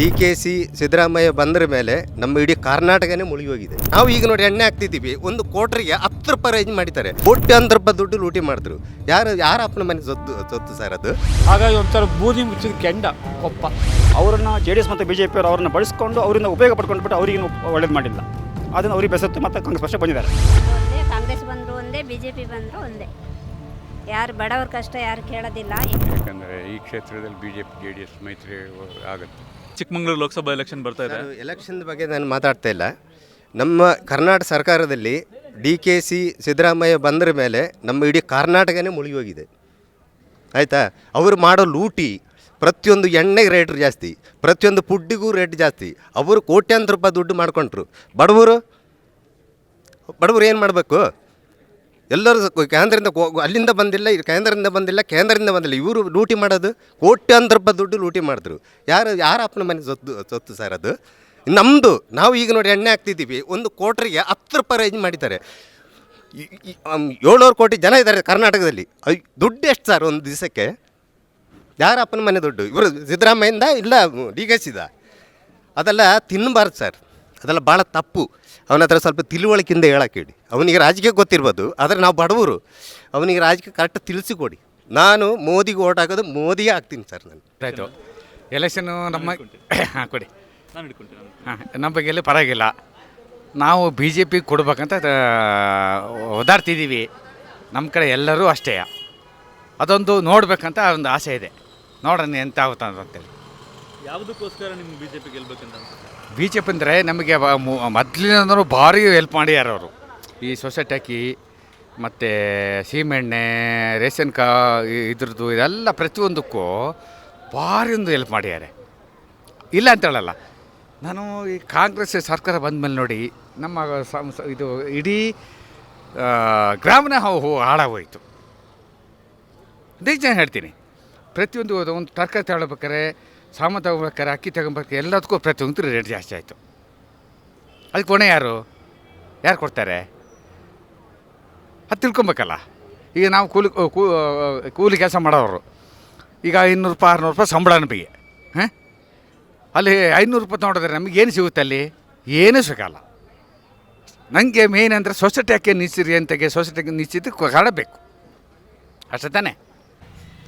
D K C Siddaramaiah ಬಂದ್ರ ಮೇಲೆ ನಮ್ಮ ಇಡೀ ಕರ್ನಾಟಕನೇ ಮುಳುಗಿ ಹೋಗಿದೆ ನಾವು ಈಗ ನೋಡಿ ಎಣ್ಣೆ ಹಾಕ್ತಿದ್ದೀವಿ ಒಂದು ಕೋಟ್ರಿಗೆ ಹತ್ತು ರೂಪಾಯಿ ರೇಂಜ್ ಮಾಡಿದ್ದಾರೆ. ಕೋಟ್ಯಾಂತರ ರೂಪಾಯಿ ದುಡ್ಡು ಲೂಟಿ ಮಾಡಿದ್ರು. ಯಾರು ಯಾರ ಅಪ್ಪನ ಮನೆ ಸೊತ್ತು ಸೊತ್ತು ಸರ್ ಅದು? ಹಾಗಾಗಿ ಒಂಥರ ಬೂದಿ ಮುಚ್ಚಿದ ಕೆಂಡ ಕೊಪ್ಪ. ಅವರನ್ನು ಜೆ ಡಿ ಎಸ್ ಮತ್ತು ಬಿ ಜೆ ಪಿಯವರು ಅವರನ್ನು ಬಳಸ್ಕೊಂಡು ಅವರಿಂದ ಉಪಯೋಗ ಪಡ್ಕೊಂಡು ಬಿಟ್ಟು ಅವ್ರಿಗೇನು ಒಳ್ಳೇದು ಮಾಡಿಲ್ಲ. ಅದನ್ನು ಅವ್ರಿಗೆ ಬೆಸತ್ತು ಮತ್ತು ಕಾಂಗ್ರೆಸ್ ಪಕ್ಷ ಬಂದಿದ್ದಾರೆ. ಒಂದೇ ಕಾಂಗ್ರೆಸ್ ಬಂದರು ಒಂದೇ ಬಿ ಜೆ ಪಿ ಬಂದರು ಒಂದೇ. ಯಾರು ಬಡವ್ರ ಕಷ್ಟ ಯಾರು ಕೇಳೋದಿಲ್ಲ. ಯಾಕಂದರೆ ಈ ಕ್ಷೇತ್ರದಲ್ಲಿ B J P J D S ಮೈತ್ರಿ ಆಗುತ್ತೆ. ಚಿಕ್ಕಮಂಗ್ಳೂರು ಲೋಕಸಭಾ ಎಲೆಕ್ಷನ್ ಬರ್ತಾ ಇದೆ? ಎಲೆಕ್ಷನ್ ಬಗ್ಗೆ ನಾನು ಮಾತಾಡ್ತಾ ಇಲ್ಲ. ನಮ್ಮ ಕರ್ನಾಟಕ ಸರ್ಕಾರದಲ್ಲಿ ಡಿ ಕೆ ಸಿ ಸಿದ್ದರಾಮಯ್ಯ ಬಂದ್ರ ಮೇಲೆ ನಮ್ಮ ಇಡೀ ಕರ್ನಾಟಕನೇ ಮುಳುಗಿ ಹೋಗಿದೆ ಆಯಿತಾ? ಅವರು ಮಾಡೋ ಲೂಟಿ ಪ್ರತಿಯೊಂದು ಎಣ್ಣೆಗೆ ರೇಟ್ ಜಾಸ್ತಿ, ಪ್ರತಿಯೊಂದು ಫುಡ್ಡಿಗೂ ರೇಟ್ ಜಾಸ್ತಿ. ಅವರು ಕೋಟ್ಯಾಂತರ ರೂಪಾಯಿ ದುಡ್ಡು ಮಾಡ್ಕೊಂಡ್ರು. ಬಡವರು ಬಡವರು ಏನು ಮಾಡಬೇಕು? ಎಲ್ಲರೂ ಕೇಂದ್ರದಿಂದ ಅಲ್ಲಿಂದ ಬಂದಿಲ್ಲ ಕೇಂದ್ರದಿಂದ ಬಂದಿಲ್ಲ ಕೇಂದ್ರದಿಂದ ಬಂದಿಲ್ಲ. ಇವರು ಲೂಟಿ ಮಾಡೋದು, ಕೋಟ್ಯಾಂತರ ರೂಪಾಯಿ ದುಡ್ಡು ಲೂಟಿ ಮಾಡಿದ್ರು. ಯಾರು ಯಾರ ಅಪ್ಪನ ಮನೆ ಸೊತ್ತು ಸೊತ್ತು ಸರ್ ಅದು? ನಮ್ಮದು ನಾವು ಈಗ ನೋಡಿ ಎಣ್ಣೆ ಹಾಕ್ತಿದ್ದೀವಿ, ಒಂದು ಕೋಟ್ರಿಗೆ ಹತ್ತು ರೂಪಾಯಿ ರೇಂಜ್ ಮಾಡಿದ್ದಾರೆ. ಏಳ್ನೂರು ಕೋಟಿ ಜನ ಇದ್ದಾರೆ ಕರ್ನಾಟಕದಲ್ಲಿ. ದುಡ್ಡು ಎಷ್ಟು ಸರ್ ಒಂದು ದಿವಸಕ್ಕೆ? ಯಾರ ಅಪ್ಪನ ಮನೆ ದುಡ್ಡು? ಇವರು ಸಿದ್ದರಾಮಯ್ಯಿಂದ ಇಲ್ಲ, ಡಿ ಕೆ ಸಿದ ಅದೆಲ್ಲ ತಿನ್ನಬಾರ್ದು ಸರ್. ಅದೆಲ್ಲ ಭಾಳ ತಪ್ಪು. ಅವನ ಹತ್ರ ಸ್ವಲ್ಪ ತಿಳುವಳಿಕೆಯಿಂದ ಹೇಳಕ್ಕೆ ಹೇಳಿ ಅವನಿಗೆ ರಾಜಕೀಯ ಗೊತ್ತಿರ್ಬೋದು ಆದರೆ ನಾವು ಬಡವರು. ಅವನಿಗೆ ರಾಜಕೀಯ ಕರೆಕ್ಟ್ ತಿಳಿಸಿಕೊಡಿ. ನಾನು ಮೋದಿಗೆ ಓಟ್ ಹಾಕೋದು ಮೋದಿಗೆ ಹಾಕ್ತೀನಿ ಸರ್ ನಾನು. ಆಯಿತು. ಎಲೆಕ್ಷನು ನಮ್ಮ ಹಾಂ ಕೊಡಿ. ಹಾಂ ನಮ್ಮ ಬಗ್ಗೆ ಎಲ್ಲ ಪರವಾಗಿಲ್ಲ. ನಾವು ಬಿ ಜೆ ಪಿ ಕೊಡ್ಬೇಕಂತ ಓದಾಡ್ತಿದ್ದೀವಿ. ಒದಾಡ್ತಿದ್ದೀವಿ ನಮ್ಮ ಕಡೆ ಎಲ್ಲರೂ ಅಷ್ಟೇ. ಅದೊಂದು ನೋಡಬೇಕಂತ ಒಂದು ಆಸೆ ಇದೆ. ನೋಡೋಣ ಎಂತ ಆಗುತ್ತೆ ಅಂತೇಳಿ ಯಾವುದಕ್ಕೋಸ್ಕರ ನಿಮ್ಗೆ ಪಿ ಗೆಲ್ಬೇಕಂತ ಅನ್ಸುತ್ತೆ? ಬಿ ಜೆ ಪಿ ಅಂದರೆ ನಮಗೆ ಮೊದಲಿನಂದ್ರೂ ಭಾರಿ ಹೆಲ್ಪ್ ಮಾಡ್ಯಾರ ಅವರು. ಈ ಸೊಸೈಟಿ ಹಾಕಿ ಮತ್ತು ಸೀಮೆಣ್ಣೆ, ರೇಷನ್ ಕಾ ಇದ್ರದ್ದು ಇದೆಲ್ಲ ಪ್ರತಿಯೊಂದಕ್ಕೂ ಭಾರಿ ಒಂದು ಹೆಲ್ಪ್ ಮಾಡ್ಯಾರೆ ಇಲ್ಲ ಅಂತ ಹೇಳಲ್ಲ. ನಾನು ಈ ಕಾಂಗ್ರೆಸ್ ಸರ್ಕಾರ ಬಂದ ಮೇಲೆ ನೋಡಿ, ನಮ್ಮ ಇದು ಇಡೀ ಗ್ರಾಮನ ಹಾಳಾಗೋಯ್ತು. ನಿಜ ಹೇಳ್ತೀನಿ. ಪ್ರತಿಯೊಂದು ಒಂದು ತರಕಾರಿ ತಗೊಳ್ಬೇಕಾರೆ ಸಾಮಾನು ತಗೊಬೇಕಾರೆ ಅಕ್ಕಿ ತಗೊಬೇಕಾರೆ ಎಲ್ಲದಕ್ಕೂ ಪ್ರತಿಯೊಂದು ರೇಟ್ ಜಾಸ್ತಿ ಆಯಿತು. ಅದಕ್ಕೆ ಹೊಣೆ ಯಾರು? ಯಾರು ಕೊಡ್ತಾರೆ? ಅದು ತಿಳ್ಕೊಬೇಕಲ್ಲ. ಈಗ ನಾವು ಕೂಲಿ ಕೂಲಿ ಕೆಲಸ ಮಾಡೋರು. ಈಗ ಐನೂರು ರೂಪಾಯಿ ಆರುನೂರು ರೂಪಾಯಿ ಸಂಬಳ ನಮಗೆ. ಹಾಂ ಅಲ್ಲಿ ಐನೂರು ರೂಪಾಯಿ ನೋಡಿದ್ರೆ ನಮಗೆ ಏನು ಸಿಗುತ್ತೆ ಅಲ್ಲಿ? ಏನೂ ಸಿಗಲ್ಲ. ನನಗೆ ಮೇನ್ ಅಂದರೆ ಸೊಸೈಟಿ ಯಾಕೆ ನಿಲ್ಸಿರಿ ಅಂತಾಗೆ ಸೊಸೈಟಿಗೆ ನಿಶ್ಚಿತ ಕಾಡಬೇಕು. ಅಷ್ಟೇ ತಾನೇ?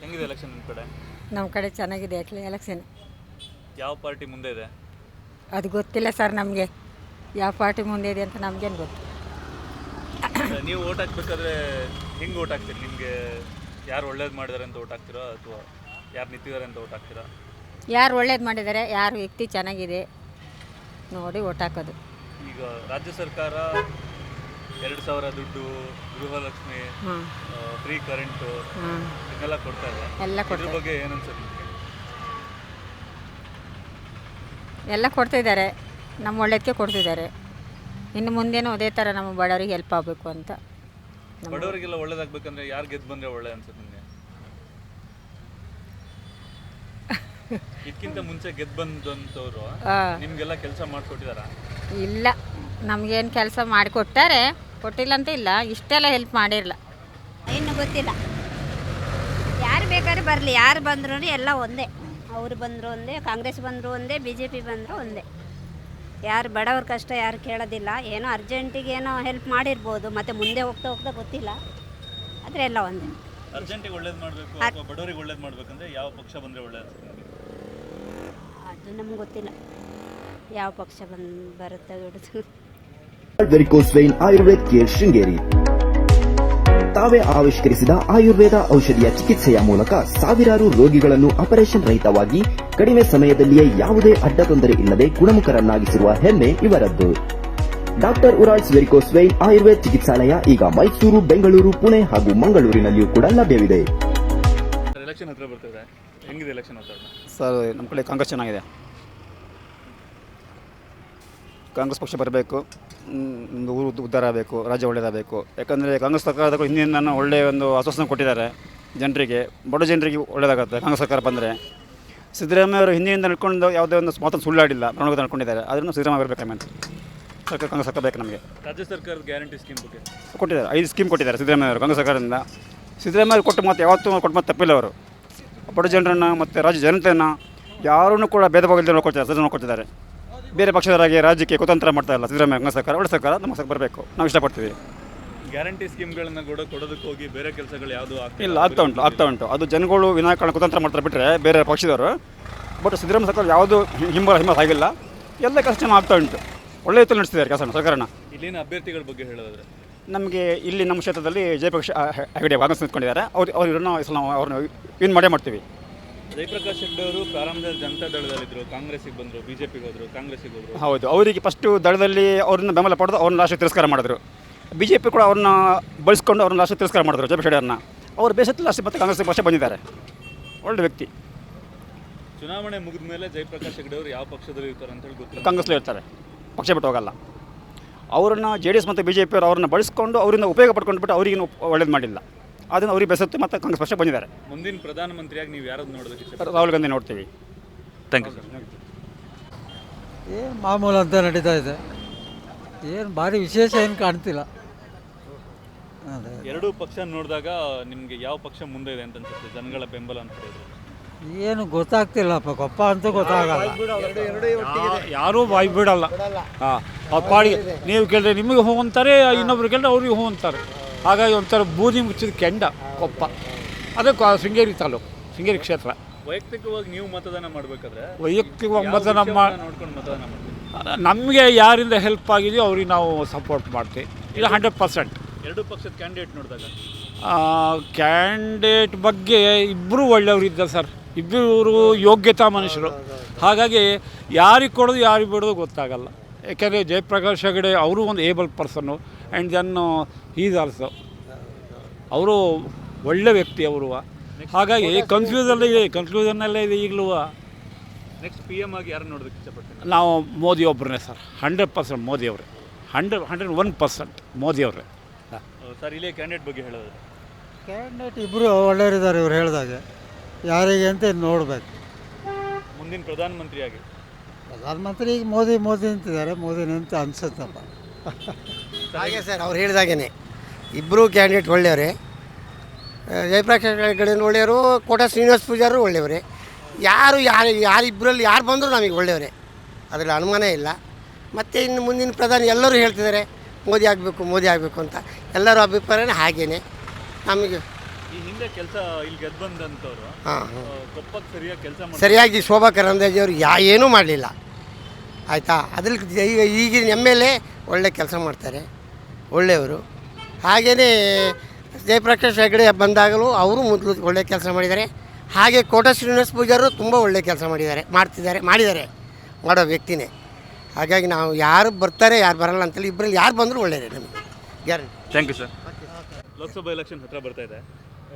ಹೆಂಗಿದೆ ಎಲೆಕ್ಷನ್ ನಿಮ್ಮ ಕಡೆ? ನಮ್ಮ ಕಡೆ ಚೆನ್ನಾಗಿದೆ ಎಲೆಕ್ಷನ್ ಯಾವ ಪಾರ್ಟಿ ಮುಂದೆ ಇದೆ? ಅದು ಗೊತ್ತಿಲ್ಲ ಸರ್ ನಮಗೆ. ಯಾವ ಪಾರ್ಟಿ ಮುಂದೆ ಇದೆ ಅಂತ ನಮಗೇನು ಗೊತ್ತು. ನೀವು ಓಟ್ ಹಾಕ್ಬೇಕಾದ್ರೆ ಹೆಂಗೆ ಓಟ್ ಹಾಕ್ತೀರಿ? ನಿಮಗೆ ಯಾರು ಒಳ್ಳೇದು ಮಾಡಿದಾರೆ ಅಂತ ಓಟ್ ಹಾಕ್ತೀರಾ ಅಥವಾ ಯಾರು ನಿಂತಿದ್ದಾರೆ ಅಂತ ಓಟ್ ಹಾಕ್ತೀರಾ? ಯಾರು ಒಳ್ಳೇದು ಮಾಡಿದ್ದಾರೆ ಯಾರು ವ್ಯಕ್ತಿ ಚೆನ್ನಾಗಿದೆ ನೋಡಿ ಓಟ್ ಹಾಕೋದು. ಈಗ ರಾಜ್ಯ ಸರ್ಕಾರ ಎರಡು ಸಾವಿರ ದುಡ್ಡು ಗೃಹಲಕ್ಷ್ಮಿ ಫ್ರೀ ಕರೆಂಟು ಇದೆಲ್ಲ ಇದನ್ನೆಲ್ಲ ಕೊಡ್ತಾ ಇದ್ದಾರೆ. ಎಲ್ಲ ಇದ್ರ ಬಗ್ಗೆ ಏನು ಅನ್ಸುತ್ತೆ ಎಲ್ಲ ಕೊಡ್ತಿದ್ದಾರೆ ನಮ್ಮ ಒಳ್ಳೇದಕ್ಕೆ ಕೊಡ್ತಿದ್ದಾರೆ. ಇನ್ನು ಮುಂದೇನು ಅದೇ ಥರ ನಮ್ಮ ಬಡವರಿಗೆ ಹೆಲ್ಪ್ ಆಗಬೇಕು ಅಂತ. ಬಡವರಿಗೆಲ್ಲ ಒಳ್ಳೇದಾಗಬೇಕಂದ್ರೆ ಯಾರು ಗೆದ್ದು ಬಂದರೆ ಒಳ್ಳೆ ಅನ್ಸುತ್ತೆ ನಿಮಗೆ? ಇದಕ್ಕಿಂತ ಮುಂಚೆ ಗೆದ್ದು ಬಂದಂಥವ್ರು ನಿಮಗೆಲ್ಲ ನಿಮ್ಗೆಲ್ಲ ಕೆಲಸ ಮಾಡಿಕೊಟ್ಟಿದಾರ? ಇಲ್ಲ. ನಮಗೇನು ಕೆಲಸ ಮಾಡಿಕೊಟ್ಟಾರೆ. ಕೊಟ್ಟಿಲ್ಲ ಅಂತ ಇಲ್ಲ ಇಷ್ಟೆಲ್ಲ ಹೆಲ್ಪ್ ಮಾಡಿರಲ್ಲ ಇನ್ನು ಗೊತ್ತಿಲ್ಲ. ಯಾರು ಬೇಕಾದ್ರೂ ಬರಲಿ ಯಾರು ಬಂದ್ರೂ ಎಲ್ಲ ಒಂದೇ. ಅವರು ಬಂದರು ಒಂದೇ ಕಾಂಗ್ರೆಸ್ ಬಂದರು ಒಂದೇ ಬಿ ಜೆ ಪಿ ಬಂದರು ಒಂದೇ. ಯಾರು ಬಡವ್ರ ಕಷ್ಟ ಯಾರು ಕೇಳೋದಿಲ್ಲ ಏನೋ ಅರ್ಜೆಂಟಿಗೆ ಏನೋ ಹೆಲ್ಪ್ ಮಾಡಿರ್ಬೋದು ಮತ್ತು ಮುಂದೆ ಹೋಗ್ತಾ ಹೋಗ್ತಾ ಗೊತ್ತಿಲ್ಲ. ಆದರೆ ಎಲ್ಲ ಒಂದೇ. ಅರ್ಜೆಂಟಿಗೆ ಒಳ್ಳೇದು ಮಾಡಬೇಕು ಅಥವಾ ಬಡವರಿಗೆ ಒಳ್ಳೇದು ಮಾಡಬೇಕಂದ್ರೆ ಯಾವ ಪಕ್ಷ ಬಂದ್ರೆ ಒಳ್ಳೇದು ಅದು ನಮ್ಗೆ ಗೊತ್ತಿಲ್ಲ. ಯಾವ ಪಕ್ಷ ಬಂದು ಬರುತ್ತೆ ಬಿಡುತ್ತೆ ವೆರಿಕೋಸ್ ಆಯುರ್ವೇದ ಆಯುರ್ವೇದ್ ಕೇರ್ ಶೃಂಗೇರಿ ತಾವೇ ಆವಿಷ್ಕರಿಸಿದ ಆಯುರ್ವೇದ ಔಷಧಿಯ ಚಿಕಿತ್ಸೆಯ ಮೂಲಕ ಸಾವಿರಾರು ರೋಗಿಗಳನ್ನು ಆಪರೇಷನ್ ರಹಿತವಾಗಿ ಕಡಿಮೆ ಸಮಯದಲ್ಲಿಯೇ ಯಾವುದೇ ಅಡ್ಡ ತೊಂದರೆ ಇಲ್ಲದೆ ಗುಣಮುಖರನ್ನಾಗಿಸಿರುವ ಹೆಮ್ಮೆ ಇವರದ್ದು. Doctor Urals varicose vein Ayurveda ಚಿಕಿತ್ಸಾಲಯ ಈಗ ಮೈಸೂರು ಬೆಂಗಳೂರು ಪುಣೆ ಹಾಗೂ ಮಂಗಳೂರಿನಲ್ಲಿಯೂ ಕೂಡ ಲಭ್ಯವಿದೆ. ಎಲೆಕ್ಷನ್ ಹತ್ರ ಬರ್ತಿದೆ ಹೆಂಗಿದೆ ಎಲೆಕ್ಷನ್ ಹತ್ರ ಸರ್ ನಮ್ಮ ಕಡೆ ಕಾಂಗ್ರೆಸ್ ಚೆನ್ನಾಗಿದೆ. ಕಾಂಗ್ರೆಸ್ ಪಕ್ಷ ಬರಬೇಕು. ಒಂದು ಊರು ಉದ್ಧಾರ ಆಗಬೇಕು ರಾಜ್ಯ ಒಳ್ಳೆಯದಾಗಬೇಕು ಯಾಕಂದರೆ ಕಾಂಗ್ರೆಸ್ ಸರ್ಕಾರದ ಹಿಂದಿನ ಒಳ್ಳೆಯ ಒಂದು ಆಶ್ವಾಸನೆ ಕೊಟ್ಟಿದ್ದಾರೆ ಜನರಿಗೆ. ಬಡ ಜನರಿಗೆ ಒಳ್ಳೆಯದಾಗುತ್ತೆ ಕಾಂಗ್ರೆಸ್ ಸರ್ಕಾರ ಬಂದರೆ. ಸಿದ್ದರಾಮಯ್ಯ ಅವರು ಹಿಂದಿನಿಂದ ನಡ್ಕೊಂಡು ಯಾವುದೇ ಒಂದು ಮಾತನ್ನು ಸುಳ್ಳಾಡಿಲ್ಲ ಪ್ರಣೋಗ ನಡ್ಕೊಂಡಿದ್ದಾರೆ ಅದನ್ನು ಸಿದ್ದರಾಮಯ್ಯ ಬರಬೇಕಂತ ಸರ್ಕಾರ ಕಾಂಗ್ರೆಸ್ ಸರ್ಕಾರ ಬೇಕು ನಮಗೆ? ರಾಜ್ಯ ಸರ್ಕಾರದ ಗ್ಯಾರಂಟಿ ಸ್ಕೀಮ್ ಬಗ್ಗೆ? ಕೊಟ್ಟಿದ್ದಾರೆ ಐದು ಸ್ಕೀಮ್ ಕೊಟ್ಟಿದ್ದಾರೆ ಸಿದ್ದರಾಮಯ್ಯ ಅವರು ಕಾಂಗ್ರೆಸ್ ಸರ್ಕಾರದಿಂದ. ಸಿದ್ದರಾಮಯ್ಯ ಅವರು ಕೊಟ್ಟು ಮತ್ತೆ ಯಾವತ್ತೂ ಕೊಟ್ಟು ಮತ್ತೆ ತಪ್ಪಿಲ್ಲ ಅವರು. ಬಡ ಜನರನ್ನು ಮತ್ತು ರಾಜ್ಯ ಜನತೆಯನ್ನು ಯಾರನ್ನು ಕೂಡ ಭೇದ ಭಾವ ಇಲ್ಲದೆ ನೋಡ್ಕೊಳ್ತಾರೆ ಸರಿ ನೋಡ್ಕೊಳ್ತಿದ್ದಾರೆ. ಬೇರೆ ಪಕ್ಷದವರಾಗಿ ರಾಜ್ಯಕ್ಕೆ ಕುತಂತ್ರ ಮಾಡ್ತಾ ಇಲ್ಲ ಸಿದ್ದರಾಮಯ್ಯ ಕಾಂಗ್ರೆಸ್ ಸರ್ಕಾರ. ಒಳ್ಳೆ ಸರ್ಕಾರ ನಮ್ಮ ಸರ್ಕಾರ ಬರಬೇಕು. ನಾವು ಇಷ್ಟಪಡ್ತೀವಿ. ಗ್ಯಾರಂಟಿ ಸ್ಕೀಮ್ಗಳನ್ನ ಕೂಡ ಕೊಡೋದಕ್ಕೆ ಹೋಗಿ ಬೇರೆ ಕೆಲಸಗಳು ಯಾವುದು ಇಲ್ಲ? ಆಗ್ತಾ ಉಂಟು ಆಗ್ತಾ ಉಂಟು. ಅದು ಜನಗಳು ವಿನಾಕಾರಣ ಕುತಂತ್ರ ಮಾಡ್ತಾರೆ ಬಿಟ್ಟರೆ ಬೇರೆ ಪಕ್ಷದವರು. ಬಟ್ ಸಿದ್ದರಾಮಯ್ಯ ಸರ್ಕಾರ ಯಾವುದೂ ಹಿಂಬಲ ಹಿಂಬಲ ಆಗಿಲ್ಲ. ಎಲ್ಲ ಕೆಲಸ ಚೆನ್ನಾಗಿ ಆಗ್ತಾ ಉಂಟು. ಒಳ್ಳೆ ರೀತಿಯಲ್ಲಿ ನಡೆಸ್ತಿದ್ದಾರೆ ಕೆಲಸ ಸರ್ಕಾರನ. ಇಲ್ಲಿನ ಅಭ್ಯರ್ಥಿಗಳ ಬಗ್ಗೆ ಹೇಳೋದಾದ್ರೆ? ನಮಗೆ ಇಲ್ಲಿ ನಮ್ಮ ಕ್ಷೇತ್ರದಲ್ಲಿ ಜಯಪಕ್ಷ ಹೆಗಡೆ ಕಾಂಗ್ರೆಸ್ ನಿಂತ್ಕೊಂಡಿದ್ದಾರೆ ಅವ್ರು ಅವ್ರು ಇವ್ರನ್ನ ಈ ಸಲ ಅವ್ರನ್ನ ವಿನ್ ಮಾಡೇ ಮಾಡ್ತೀವಿ. ಜಯಪ್ರಕಾಶ್ ಶೆಟ್ಟಿ ಅವರು ಪ್ರಾರಂಭದಲ್ಲಿ ಜನತಾ ದಳದಲ್ಲಿದ್ದರು ಕಾಂಗ್ರೆಸ್ಸಿಗೆ ಬಂದರು ಬಿಜೆಪಿಗೆ ಹೋದರು ಕಾಂಗ್ರೆಸ್ಸಿಗೆ ಹೋದರು. ಹೌದು ಅವರಿಗೆ ಫಸ್ಟು ದಳದಲ್ಲಿ ಅವ್ರನ್ನ ಬೆಂಬಲ ಪಡೆದು ಅವ್ರನ್ನ ಲಾಸ್ಟ್ ತಿರಸ್ಕಾರ ಮಾಡಿದ್ರು. ಬಿ ಜೆ ಪಿ ಕೂಡ ಅವ್ರನ್ನ ಬಳಸ್ಕೊಂಡು ಅವ್ರನ್ನ ಲಾಸ್ಟ್ ತಿರಸ್ಕಾರ ಮಾಡಿದ್ರು ಜಯಪ್ರಕಾಶ್ ಹೆಗಡೆಯವ್ರನ್ನ ಅವ್ರು ಬೇಸತ್ತು ಲಾಸ್ಟ್ ಮತ್ತೆ ಕಾಂಗ್ರೆಸ್ ಪಕ್ಷ ಬಂದಿದ್ದಾರೆ. ಒಳ್ಳೆ ವ್ಯಕ್ತಿ. ಚುನಾವಣೆ ಮುಗಿದ ಮೇಲೆ ಜಯಪ್ರಕಾಶ್ ಹೆಗ್ಡೆ ಅವರು ಯಾವ ಪಕ್ಷದಲ್ಲಿ ಇರ್ತಾರೆ ಅಂತ ಹೇಳಿ ಗೊತ್ತಿಲ್ಲ. ಕಾಂಗ್ರೆಸ್ಲೇ ಇರ್ತಾರೆ. ಪಕ್ಷ ಬಿಟ್ಟು ಹೋಗಲ್ಲ. ಅವರನ್ನು ಜೆ ಡಿ ಎಸ್ ಮತ್ತು ಬಿ ಜೆ ಪಿಯವರು ಅವ್ರನ್ನ ಬಳಸ್ಕೊಂಡು ಅವರಿಂದ ಉಪಯೋಗ ಪಡ್ಕೊಂಡ್ಬಿಟ್ಟು ಅವರಿಗೇನು ಒಳ್ಳೇದು ಮಾಡಿಲ್ಲ. ಅದನ್ನು ಅವ್ರಿಗೆ ಬೆಸತ್ತು ಮತ್ತು ಕಾಂಗ್ರೆಸ್ ಪಕ್ಷ ಬಂದಿದ್ದಾರೆ. ಮುಂದಿನ ಪ್ರಧಾನಮಂತ್ರಿಯಾಗಿ ನೀವು ಯಾರದ್ದು ನೋಡಬೇಕು ರಾಹುಲ್ ಗಾಂಧಿ ನೋಡ್ತೀವಿ. Thank you sir. ಏನು ಮಾಮೂಲು ಅಂತ ನಡೀತಾ ಇದೆ. ಏನು ಭಾರಿ ವಿಶೇಷ ಏನು ಕಾಣ್ತಿಲ್ಲ. ಅದೇ. ಎರಡೂ ಪಕ್ಷ ನೋಡಿದಾಗ ನಿಮಗೆ ಯಾವ ಪಕ್ಷ ಮುಂದೆ ಇದೆ ಅಂತ ಅನ್ಸುತ್ತೆ? ಜನಗಳ ಬೆಂಬಲ ಅಂತ ಹೇಳಿದ್ರೆ. ಏನು ಗೊತ್ತಾಗ್ತಿಲ್ಲಪ್ಪ ಕೊಪ್ಪ ಅಂತೂ ಗೊತ್ತಾಗಲ್ಲ. ಯಾರೂ ಬಾಯಿ ಬಿಡಲ್ಲ. ಹಾಂ ಅವ್ರ ಪಾಡಿಗೆ ನೀವು ಕೇಳಿದ್ರೆ ನಿಮಗೆ ಹೂ ಅಂತಾರೆ ಇನ್ನೊಬ್ರು ಕೇಳಿದ್ರೆ ಅವ್ರಿಗೆ ಹೂ ಅಂತಾರೆ. ಹಾಗಾಗಿ ಒಂಥರ ಬೂದಿ ಮುಚ್ಚಿದ ಕೆಂಡ ಕೊಪ್ಪ. ಅದಕ್ಕೆ ಶೃಂಗೇರಿ ತಾಲೂಕು ಶೃಂಗೇರಿ ಕ್ಷೇತ್ರ. ವೈಯಕ್ತಿಕವಾಗಿ ನೀವು ಮತದಾನ ಮಾಡಬೇಕಾದ್ರೆ ವೈಯಕ್ತಿಕವಾಗಿ ಮತದಾನ ಮಾಡಿ ನೋಡ್ಕೊಂಡು ಮತದಾನ ಮಾಡ್ತೀವಿ ನಮಗೆ ಯಾರಿಂದ ಹೆಲ್ಪ್ ಆಗಿದೆಯೋ ಅವ್ರಿಗೆ ನಾವು ಸಪೋರ್ಟ್ ಮಾಡ್ತೀವಿ. ಇದು ಹಂಡ್ರೆಡ್ ಪರ್ಸೆಂಟ್ ಎರಡು ಪಕ್ಷದ ಕ್ಯಾಂಡಿಡೇಟ್ ನೋಡಿದಾಗ? ಕ್ಯಾಂಡಿಡೇಟ್ ಬಗ್ಗೆ ಇಬ್ಬರು ಒಳ್ಳೆಯವ್ರು ಇದ್ದಾರೆ ಸರ್. ಇಬ್ಬರು ಯೋಗ್ಯತಾ ಮನುಷ್ಯರು. ಹಾಗಾಗಿ ಯಾರಿಗೆ ಕೊಡೋದು ಯಾರಿಗೆ ಬಿಡೋದು ಗೊತ್ತಾಗಲ್ಲ. ಯಾಕೆಂದರೆ ಜಯಪ್ರಕಾಶ್ ಹೆಗಡೆ ಅವರು ಒಂದು able person and then is also ಅವರು ಒಳ್ಳೆ ವ್ಯಕ್ತಿ ಅವರು. ಹಾಗಾಗಿ ಕನ್ಫ್ಯೂಸಲ್ಲೇ ಇದೆ ಕನ್ಫ್ಯೂಸನ್ನಲ್ಲೇ ಇದೆ ಈಗಲೂ. ನೆಕ್ಸ್ಟ್ ಪಿ ಎಂ ಆಗಿ ಯಾರು ನೋಡೋದಕ್ಕೆ ಇಷ್ಟಪಡ್ತೀನಿ ನಾವು ಮೋದಿ ಒಬ್ಬರನ್ನೇ ಸರ್ ಹಂಡ್ರೆಡ್ ಪರ್ಸೆಂಟ್ ಮೋದಿ ಅವರೇ. Hundred hundred one percent Modi ಅವರೇ. ಸರ್ ಇಲ್ಲೇ ಕ್ಯಾಂಡಿಡೇಟ್ ಬಗ್ಗೆ ಹೇಳೋದು. ಕ್ಯಾಂಡಿಡೇಟ್ ಇಬ್ಬರು ಒಳ್ಳೆಯವರಿದ್ದಾರೆ ಇವ್ರು ಹೇಳಿದಾಗೆ. ಯಾರಿಗೆ ಅಂತ ನೋಡಬೇಕು. ಮುಂದಿನ ಪ್ರಧಾನಮಂತ್ರಿಯಾಗಿ ಪ್ರಧಾನಮಂತ್ರಿ ಈಗ ಮೋದಿ ಮೋದಿ ಅಂತಿದ್ದಾರೆ. ಮೋದಿನಂತ ಅಂತ ಅನ್ಸುತ್ತಪ್ಪ. ಹಾಗೆ ಸರ್ ಅವ್ರು ಹೇಳಿದಾಗೇನೆ. ಇಬ್ಬರು ಕ್ಯಾಂಡಿಡೇಟ್ ಒಳ್ಳೆಯವರೇ. ಜಯಪ್ರಕಾಶ್ ಗಡಿನ ಒಳ್ಳೆಯವರು ಕೋಟ ಶ್ರೀನಿವಾಸ ಪೂಜಾರು ಒಳ್ಳೆಯವ್ರೆ. ಯಾರು ಯಾರು ಯಾರು ಇಬ್ಬರಲ್ಲಿ ಯಾರು ಬಂದರೂ ನಮಗೆ ಒಳ್ಳೆಯವರೇ. ಅದರಲ್ಲಿ ಅನುಮಾನ ಇಲ್ಲ. ಮತ್ತು ಇನ್ನು ಮುಂದಿನ ಪ್ರಧಾನಿ ಎಲ್ಲರೂ ಹೇಳ್ತಿದ್ದಾರೆ ಮೋದಿ ಆಗಬೇಕು ಮೋದಿ ಆಗಬೇಕು ಅಂತ. ಎಲ್ಲರ ಅಭಿಪ್ರಾಯನೇ ಹಾಗೇನೆ. ನಮಗೆ ಈ ಹಿಂದೆ ಕೆಲಸ ಇಲ್ಲಿ ಗೆದ್ದು ಬಂದಂಥವ್ರು ಹಾಂ ಕೊಪ್ಪಕ್ಕೆ ಸರಿಯಾಗಿ ಕೆಲಸ ಸರಿಯಾಗಿ ಶೋಭಾ ಕರಂದಾಜಿ ಅವರು ಯಾ ಏನೂ ಮಾಡಲಿಲ್ಲ. ಆಯಿತಾ? ಅದ್ರಲ್ಲಿ ಈಗ ಈಗಿನ ಎಂ ಎಲ್ ಎ ಒಳ್ಳೆ ಕೆಲಸ ಮಾಡ್ತಾರೆ. ಒಳ್ಳೆಯವರು. ಹಾಗೆಯೇ ಜಯಪ್ರಕಾಶ್ ಹೆಗಡೆ ಬಂದಾಗಲೂ ಅವರು ಮೊದಲು ಒಳ್ಳೆ ಕೆಲಸ ಮಾಡಿದ್ದಾರೆ. ಹಾಗೆ ಕೋಟ ಶ್ರೀನಿವಾಸ ಪೂಜಾರು ತುಂಬ ಒಳ್ಳೆ ಕೆಲಸ ಮಾಡಿದ್ದಾರೆ ಮಾಡ್ತಿದ್ದಾರೆ ಮಾಡಿದ್ದಾರೆ ಮಾಡೋ ವ್ಯಕ್ತಿನೇ. ಹಾಗಾಗಿ ನಾವು ಯಾರು ಬರ್ತಾರೆ ಯಾರು ಬರಲ್ಲ ಅಂತೇಳಿ ಇಬ್ಬರಲ್ಲಿ ಯಾರು ಬಂದರೂ ಒಳ್ಳೆಯದೇ ನಮಗೆ. Guarantee. Thank you sir Lok Sabha election ಹತ್ರ ಬರ್ತಾ ಇದೆ.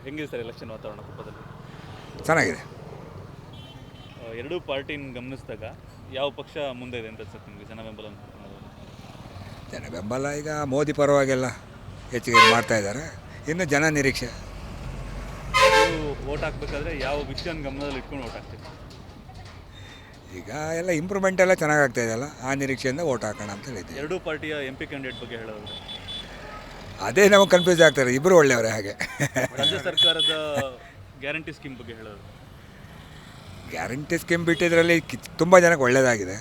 ಹೆಂಗಿದೆ ಸರ್ ಎಲೆಕ್ಷನ್ ವಾತಾವರಣ ಕೊಪ್ಪದಲ್ಲಿ ಚೆನ್ನಾಗಿದೆ. ಎರಡೂ ಪಾರ್ಟಿನ ಗಮನಿಸಿದಾಗ ಯಾವ ಪಕ್ಷ ಮುಂದೆ ಇದೆ ಅಂತ ಸರ್ ನಿಮಗೆ ಜನ ಬೆಂಬಲ ಅಂತ? ಜನ ಬೆಂಬಲ ಈಗ ಮೋದಿ ಪರವಾಗೆಲ್ಲ. ಹೆಚ್ಚಿಗೆ ಮಾಡ್ತಾ ಇದ್ದಾರೆ. ಇನ್ನು ಜನ ನಿರೀಕ್ಷೆ. ಓಟ್ ಹಾಕ್ಬೇಕಾದ್ರೆ ಯಾವ ವಿಷಯನ ಗಮನದಲ್ಲಿ ಇಟ್ಕೊಂಡು ಓಟ್ ಹಾಕ್ತೀವಿ ಈಗ ಎಲ್ಲ ಇಂಪ್ರೂವ್ಮೆಂಟ್ ಎಲ್ಲ ಚೆನ್ನಾಗಿ ಆಗ್ತಾ ಇದೆಯಲ್ಲ ಆ ನಿರೀಕ್ಷೆಯಿಂದ ಓಟ್ ಹಾಕೋಣ ಅಂತ ಹೇಳಿದ್ದೆ. ಎರಡೂ ಪಾರ್ಟಿಯ ಎಂ ಪಿ ಕ್ಯಾಂಡಿಡೇಟ್ ಬಗ್ಗೆ ಹೇಳೋದು ಅದೇ ನಮಗೆ ಕನ್ಫ್ಯೂಸ್ ಆಗ್ತಾರೆ. ಇಬ್ಬರು ಒಳ್ಳೆಯವರೇ ಹಾಗೆ. ರಾಜ್ಯ ಸರ್ಕಾರದ ಗ್ಯಾರಂಟಿ ಸ್ಕೀಮ್ ಬಗ್ಗೆ ಹೇಳೋದು ಗ್ಯಾರಂಟಿ ಸ್ಕೀಮ್ ಬಿಟ್ಟಿದ್ರಲ್ಲಿ ತುಂಬ ಜನಕ್ಕೆ ಒಳ್ಳೆಯದಾಗಿದೆ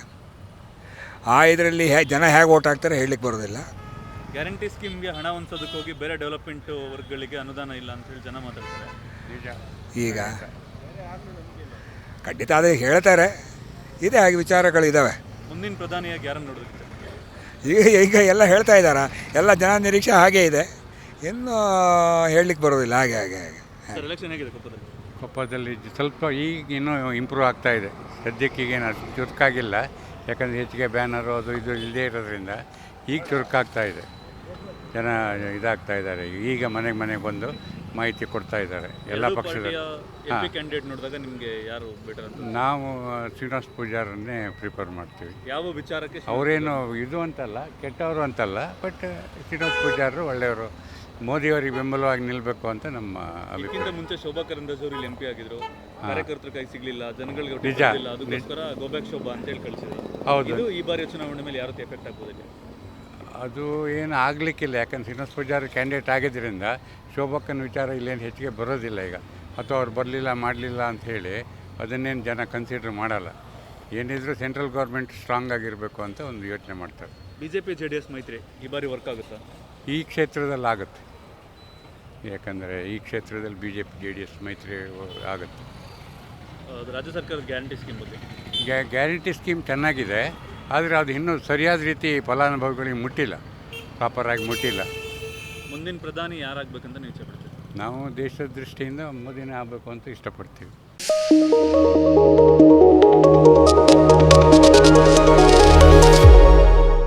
ಆ ಇದರಲ್ಲಿ ಹೇ ಜನ ಹೇಗೆ ಓಟ್ ಹಾಕ್ತಾರೆ ಹೇಳಲಿಕ್ಕೆ ಬರೋದಿಲ್ಲ. ಗ್ಯಾರಂಟಿ ಸ್ಕೀಮ್ಗೆ ಹಣ ಹೊಂದೋದಕ್ಕೆ ಹೋಗಿ ಬೇರೆ ಡೆವಲಪ್ಮೆಂಟ್ ವರ್ಗಗಳಿಗೆ ಅನುದಾನ ಇಲ್ಲ ಅಂತ ಹೇಳಿ ಜನ ಮಾತಾಡ್ತಾರೆ. ಈಗ. ಖಂಡಿತ ಅದೇ ಹೇಳ್ತಾರೆ. ಇದೆ ಹಾಗೆ ವಿಚಾರಗಳಿದ್ದಾವೆ ಮುಂದಿನ ಪ್ರಧಾನಿಯಾಗಿ ಯಾರನ್ನು ನೋಡೋದಕ್ಕೆ ಈಗ ಈಗ ಎಲ್ಲ ಹೇಳ್ತಾ ಇದ್ದಾರೆ? ಎಲ್ಲ ಜನ ನಿರೀಕ್ಷೆ ಹಾಗೇ ಇದೆ. ಇನ್ನೂ ಹೇಳಲಿಕ್ಕೆ ಬರೋದಿಲ್ಲ. ಹಾಗೆ ಹಾಗೆ ಹಾಗೆ. ಸರ್ ಎಲೆಕ್ಷನ್ ಹೇಗಿದೆ ಕೊಪ್ಪದಲ್ಲಿ ಕೊಪ್ಪದಲ್ಲಿ ಸ್ವಲ್ಪ ಈಗ ಇನ್ನೂ ಇಂಪ್ರೂವ್ ಆಗ್ತಾ ಇದೆ. ಸದ್ಯಕ್ಕೆ ಈಗೇನು ಅಷ್ಟು ಚುರುಕಾಗಿಲ್ಲ. ಯಾಕಂದರೆ ಹೆಚ್ಚಿಗೆ ಬ್ಯಾನರು ಅದು ಇದು ಇಲ್ಲದೇ ಇರೋದ್ರಿಂದ ಈಗ ಚುರುಕಾಗ್ತಾ ಇದೆ. ಜನ ಇದಾಗ್ತಾ ಇದ್ದಾರೆ. ಈಗ ಮನೆಗೆ ಮನೆಗೆ ಬಂದು ಮಾಹಿತಿ ಕೊಡ್ತಾ ಇದ್ದಾರೆ. ಎಲ್ಲ ಪಕ್ಷದ ಹಾಂ. ಕ್ಯಾಂಡಿಡೇಟ್ ನೋಡಿದಾಗ ನಿಮಗೆ ಯಾರು ಬೆಟರ್ ನಾವು ಶ್ರೀನಿವಾಸ ಪೂಜಾರನ್ನೇ ಪ್ರಿಫರ್ ಮಾಡ್ತೀವಿ. ಯಾವ ವಿಚಾರಕ್ಕೆ ಅವರೇನು ಇದು ಅಂತಲ್ಲ ಕೆಟ್ಟವರು ಅಂತಲ್ಲ ಬಟ್ ಶ್ರೀನಿವಾಸ ಪೂಜಾರರು ಒಳ್ಳೆಯವರು. ಮೋದಿಯವರಿಗೆ ಬೆಂಬಲವಾಗಿ ನಿಲ್ಲಬೇಕು ಅಂತ ನಮ್ಮ ಇದಕ್ಕಿಂತ ಅಭಿಪ್ರಾಯ. ಮುಂಚೆ ಶೋಭಾ ಕರಂದಾಜ್ ಅವರು ಇಲ್ಲಿ ಎಂ ಪಿ ಆಗಿದ್ರು. ಕಾರ್ಯಕರ್ತರ ಕೈ ಸಿಗ್ಲಿಲ್ಲ ಜನಗಳಿಗೆ ನಿಜ. ಸಿಗ್ಲಿಲ್ಲ ಅದಕ್ಕೋಸ್ಕರ ಗೋಬ್ಯಾಕ್ ಶೋಭಾ ಅಂತ ಹೇಳಿ ಕಳಿಸಿದ್ರು. ಹೌದು. ಇದು ಈ ಬಾರಿಯ ಚುನಾವಣೆ ಮೇಲೆ ಯಾರು ಎಫೆಕ್ಟ್ ಆಗ್ಬೋದಿಲ್ಲ ಅದು ಏನು ಆಗಲಿಕ್ಕಿಲ್ಲ. ಯಾಕಂದ್ರೆ ಶ್ರೀನಿವಾಸ ಪೂಜಾರಿ ಕ್ಯಾಂಡಿಡೇಟ್ ಆಗಿದ್ದರಿಂದ ಶೋಭಕ್ಕನ ವಿಚಾರ ಇಲ್ಲೇನು ಹೆಚ್ಚಿಗೆ ಬರೋದಿಲ್ಲ ಈಗ. ಅಥವಾ ಅವ್ರು ಬರಲಿಲ್ಲ ಮಾಡಲಿಲ್ಲ ಅಂತ ಹೇಳಿ ಅದನ್ನೇನು ಜನ ಕನ್ಸಿಡರ್ ಮಾಡಲ್ಲ. ಏನಿದ್ರು ಸೆಂಟ್ರಲ್ ಗೌರ್ಮೆಂಟ್ ಸ್ಟ್ರಾಂಗ್ ಆಗಿರಬೇಕು ಅಂತ ಒಂದು ಯೋಚನೆ ಮಾಡ್ತಾರೆ. B J P J D S ಮೈತ್ರಿ ಈ ಬಾರಿ ವರ್ಕ್ ಆಗುತ್ತಾ? ಈ ಕ್ಷೇತ್ರದಲ್ಲಿ ಆಗುತ್ತೆ ಯಾಕಂದರೆ ಈ ಕ್ಷೇತ್ರದಲ್ಲಿ B J P J D S ಮೈತ್ರಿ ಆಗುತ್ತೆ. ರಾಜ್ಯ ಸರ್ಕಾರದ ಗ್ಯಾರಂಟಿ ಸ್ಕೀಮ್ ಬಗ್ಗೆ. ಗ್ಯಾ ಗ್ಯಾರಂಟಿ ಸ್ಕೀಮ್ ಚೆನ್ನಾಗಿದೆ ಆದರೆ ಅದು ಇನ್ನೂ ಸರಿಯಾದ ರೀತಿ ಫಲಾನುಭವಿಗಳಿಗೆ ಮುಟ್ಟಿಲ್ಲ ಪ್ರಾಪರಾಗಿ ಮುಟ್ಟಿಲ್ಲ. ಮುಂದಿನ ಪ್ರಧಾನಿ ಯಾರಾಗಬೇಕಂತ ನೀವು ಇಚ್ಛೆ ನಾವು ದೇಶದ ದೃಷ್ಟಿಯಿಂದ ಮೋದಿನೇ ಆಗಬೇಕು ಅಂತ ಇಷ್ಟಪಡ್ತೀವಿ.